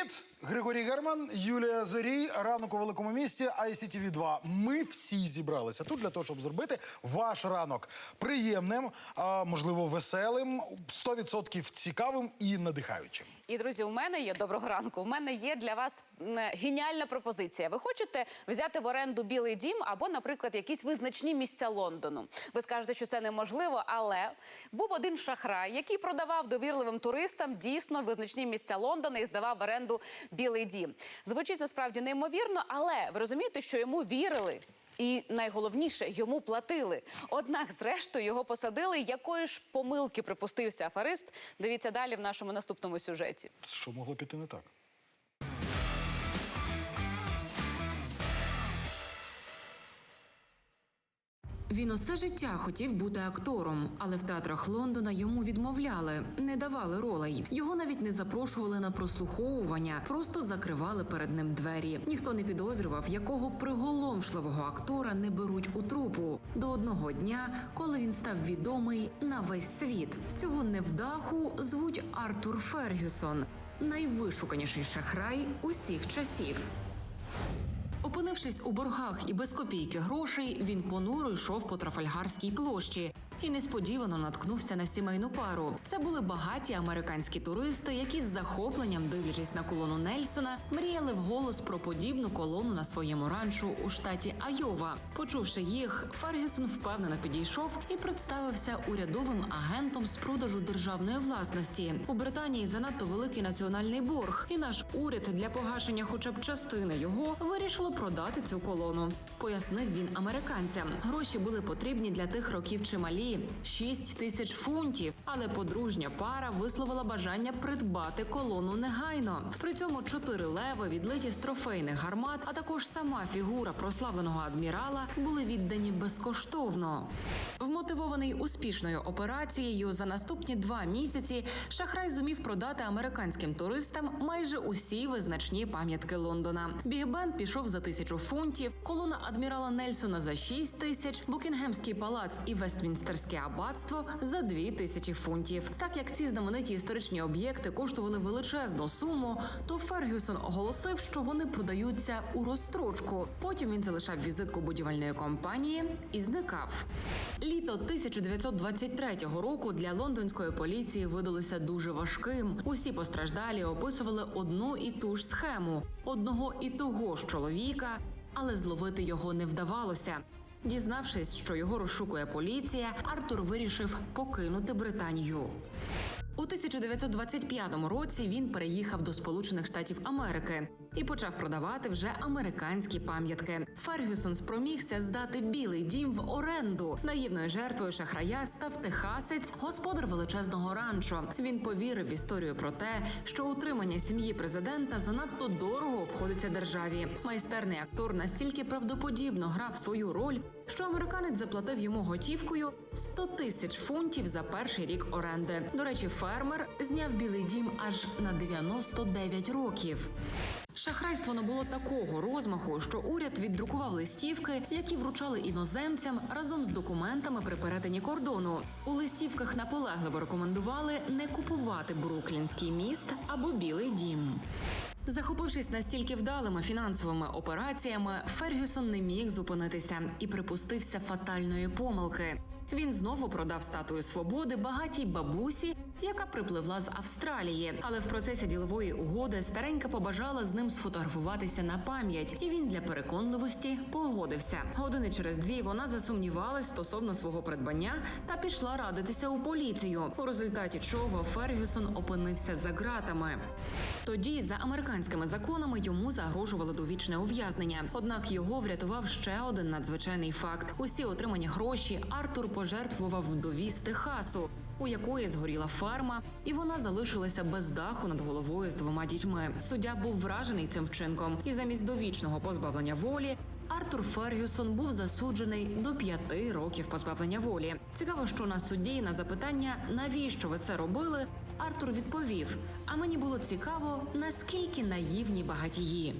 Привіт! Григорій Герман, Юлія Зорій, ранок у великому місті ICTV 2 Ми всі зібралися тут для того, щоб зробити ваш ранок приємним, а можливо, веселим, 100% цікавим і надихаючим. І друзі, у мене є доброго ранку. У мене є для вас геніальна пропозиція. Ви хочете взяти в оренду білий дім або, наприклад, якісь визначні місця Лондону. Ви скажете, що це неможливо, але був один шахрай, який продавав довірливим туристам дійсно визначні місця Лондона і здавав в оренду білий дім. Звучить насправді неймовірно, але ви розумієте, що йому вірили. І найголовніше йому платили. Однак, зрештою, його посадили. Якої ж помилки припустився аферист? Дивіться далі в нашому наступному сюжеті. Що могло піти не так? Він усе життя хотів бути актором, але в театрах Лондона йому відмовляли, не давали ролей. Його навіть не запрошували на прослуховування, просто закривали перед ним двері. Ніхто не підозрював, якого приголомшливого актора не беруть у трупу до одного дня, коли він став відомий на весь світ. Цього невдаху звуть Артур Фергюсон, найвишуканіший шахрай усіх часів. Опинившись у боргах і без копійки грошей, він понуро йшов по Трафальгарській площі і несподівано наткнувся на сімейну пару. Це були багаті американські туристи, які з захопленням, дивлячись на колону Нельсона, мріяли вголос про подібну колону на своєму ранчу у штаті Айова. Почувши їх, Фергюсон впевнено підійшов і представився урядовим агентом з продажу державної власності. У Британії занадто великий національний борг, і наш уряд для погашення хоча б частини його вирішило продати цю колону. Пояснив він американцям. Гроші були потрібні для тих років чималі 6 тисяч фунтів. Але подружня пара висловила бажання придбати колону негайно. При цьому чотири леви, відлиті з трофейних гармат, а також сама фігура прославленого адмірала були віддані безкоштовно. Вмотивований успішною операцією за наступні два місяці шахрай зумів продати американським туристам майже усі визначні пам'ятки Лондона. Біг Бен пішов за тисячу фунтів, колона адмірала Нельсона за шість тисяч, Букінгемський палац і Вестмінстерське аббатство за дві тисячі фунтів. Так як ці знамениті історичні об'єкти коштували величезну суму, то Фергюсон оголосив, що вони продаються у розстрочку. Потім він залишав візитку будівельної компанії і зникав. Літо 1923 року для лондонської поліції видалося дуже важким. Усі постраждалі описували одну і ту ж схему одного і того ж чоловіка, але зловити його не вдавалося. Дізнавшись, що його розшукує поліція, Артур вирішив покинути Британію. У 1925 році він переїхав до Сполучених Штатів Америки і почав продавати вже американські пам'ятки. Фергюсон спромігся здати білий дім в оренду. Наївною жертвою шахрая став техасець, господар величезного ранчо. Він повірив в історію про те, що утримання сім'ї президента занадто дорого обходиться державі. Майстерний актор настільки правдоподібно грав свою роль, що американець заплатив йому готівкою 100 тисяч фунтів за перший рік оренди. До речі, фермер зняв білий дім аж на 99 років. Шахрайство набуло такого розмаху, що уряд віддрукував листівки, які вручали іноземцям разом з документами при перетині кордону. У листівках наполегливо рекомендували не купувати Бруклінський міст або Білий дім. Захопившись настільки вдалими фінансовими операціями, Фергюсон не міг зупинитися і припустився фатальної помилки. Він знову продав статую свободи багатій бабусі, яка припливла з Австралії. Але в процесі ділової угоди старенька побажала з ним сфотографуватися на пам'ять, і він для переконливості погодився. Години через дві вона засумнівалась стосовно свого придбання та пішла радитися у поліцію. У результаті чого Фергюсон опинився за ґратами. Тоді за американськими законами йому загрожувало довічне ув'язнення. Однак його врятував ще один надзвичайний факт: усі отримані гроші Артур пожертвував вдові з Техасу, у якої згоріла ферма, і вона залишилася без даху над головою з двома дітьми. Суддя був вражений цим вчинком, і замість довічного позбавлення волі. Артур Фергюсон був засуджений до п'яти років позбавлення волі. Цікаво, що на судді на запитання, навіщо ви це робили, Артур відповів: А мені було цікаво, наскільки наївні багатії.